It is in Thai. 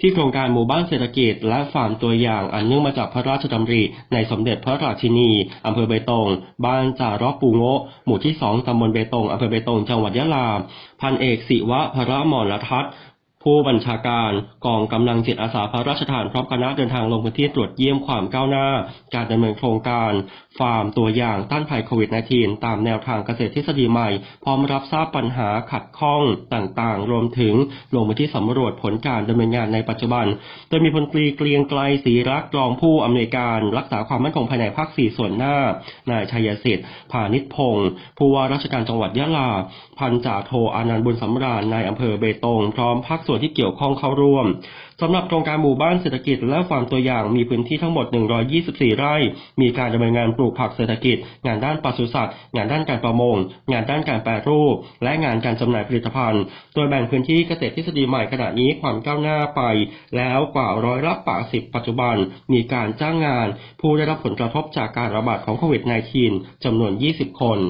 ที่โครงการหมู่บ้านเศรษฐกิจและฟาร์มตัวอย่างอันเนื่องมาจากพระราชดำริในสมเด็จพระราชินีอำเภอเบตง บ้านจารอปูโงหมู่ที่สองตำบลเบตงอำเภอเบตงจังหวัดยะลา พันเอกศิวะพระมรทัศน์ ผู้บัญชาการกองกำลังจิตอาสาพระราชทานพร้อมคณะเดินทางลงพื้นที่ตรวจเยี่ยมความก้าวหน้า การดำเนินโครงการฟาร์มตัวอย่างต้านภัยโควิด -19 ตามแนวทางเกษตรทฤษฎีใหม่ พร้อมรับทราบปัญหาขัดข้องต่างๆ รวมถึงลงพื้นที่สำรวจผลการดำเนินงานในปัจจุบัน โดยมีพลตรีเกรียงไกลศรีรักษ์รองผู้อำนวยการรักษาความมั่นคงภายในภาค4ส่วนหน้านายชัยสิทธิ์พานิชพงศ์ผู้ว่าราชการจังหวัดยะลา พันจ่าโทอานันต์บุญสำราญนายอำเภอเบตงพร้อมภาคส่วนที่เกี่ยวข้องเข้าร่วมสำหรับโครงการหมู่บ้านเศรษฐกิจและฟาร์มตัวอย่างมีพื้นที่ทั้งหมด 124 ไร่ มีการดำเนินงานปลูกผักเศรษฐกิจ งานด้านปศุสัตว์ งานด้านการประมง งานด้านการแปรรูป และงานการจำหน่ายผลิตภัณฑ์ โดยแบ่งพื้นที่เกษตรทฤษฎีใหม่ขณะนี้ความก้าวหน้าไป แล้วกว่าร้อยละ80 ปัจจุบัน มีการจ้างงาน ผู้ได้รับผลกระทบจากการระบาดของโควิด -19 จำนวน 20 คน